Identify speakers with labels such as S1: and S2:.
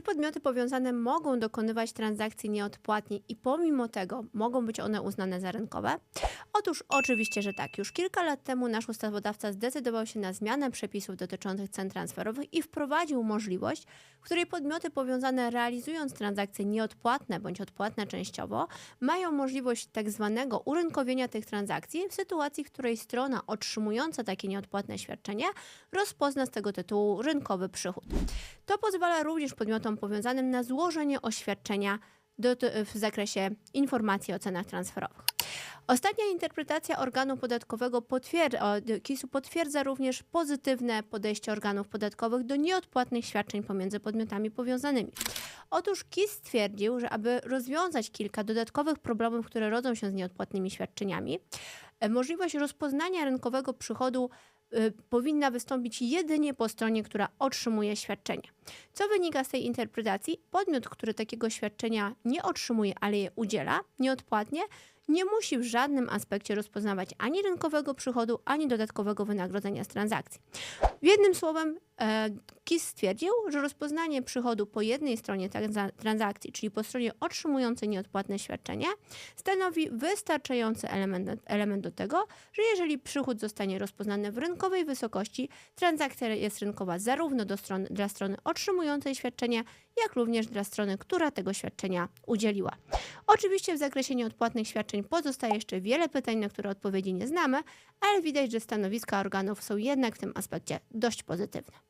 S1: Czy podmioty powiązane mogą dokonywać transakcji nieodpłatnie i pomimo tego mogą być one uznane za rynkowe? Otóż oczywiście, że tak. Już kilka lat temu nasz ustawodawca zdecydował się na zmianę przepisów dotyczących cen transferowych i wprowadził możliwość, w której podmioty powiązane realizując transakcje nieodpłatne bądź odpłatne częściowo mają możliwość tak zwanego urynkowienia tych transakcji w sytuacji, w której strona otrzymująca takie nieodpłatne świadczenie rozpozna z tego tytułu rynkowy przychód. To pozwala również podmiotom powiązanym na złożenie oświadczenia do, w zakresie informacji o cenach transferowych. Ostatnia interpretacja organu podatkowego potwier- o, KIS-u potwierdza również pozytywne podejście organów podatkowych do nieodpłatnych świadczeń pomiędzy podmiotami powiązanymi. Otóż KIS stwierdził, że aby rozwiązać kilka dodatkowych problemów, które rodzą się z nieodpłatnymi świadczeniami, e, możliwość rozpoznania rynkowego przychodu powinna wystąpić jedynie po stronie, która otrzymuje świadczenie. Co wynika z tej interpretacji? Podmiot, który takiego świadczenia nie otrzymuje, ale je udziela nieodpłatnie, nie musi w żadnym aspekcie rozpoznawać ani rynkowego przychodu, ani dodatkowego wynagrodzenia z transakcji. W jednym słowem, KIS stwierdził, że rozpoznanie przychodu po jednej stronie transa- transakcji, czyli po stronie otrzymującej nieodpłatne świadczenie, stanowi wystarczający element, element do tego, że jeżeli przychód zostanie rozpoznany w rynkowej wysokości, transakcja jest rynkowa zarówno do strony, dla strony otrzymującej świadczenie, jak również dla strony, która tego świadczenia udzieliła. Oczywiście w zakresie nieodpłatnych świadczeń pozostaje jeszcze wiele pytań, na które odpowiedzi nie znamy, ale widać, że stanowiska organów są jednak w tym aspekcie dość pozytywne.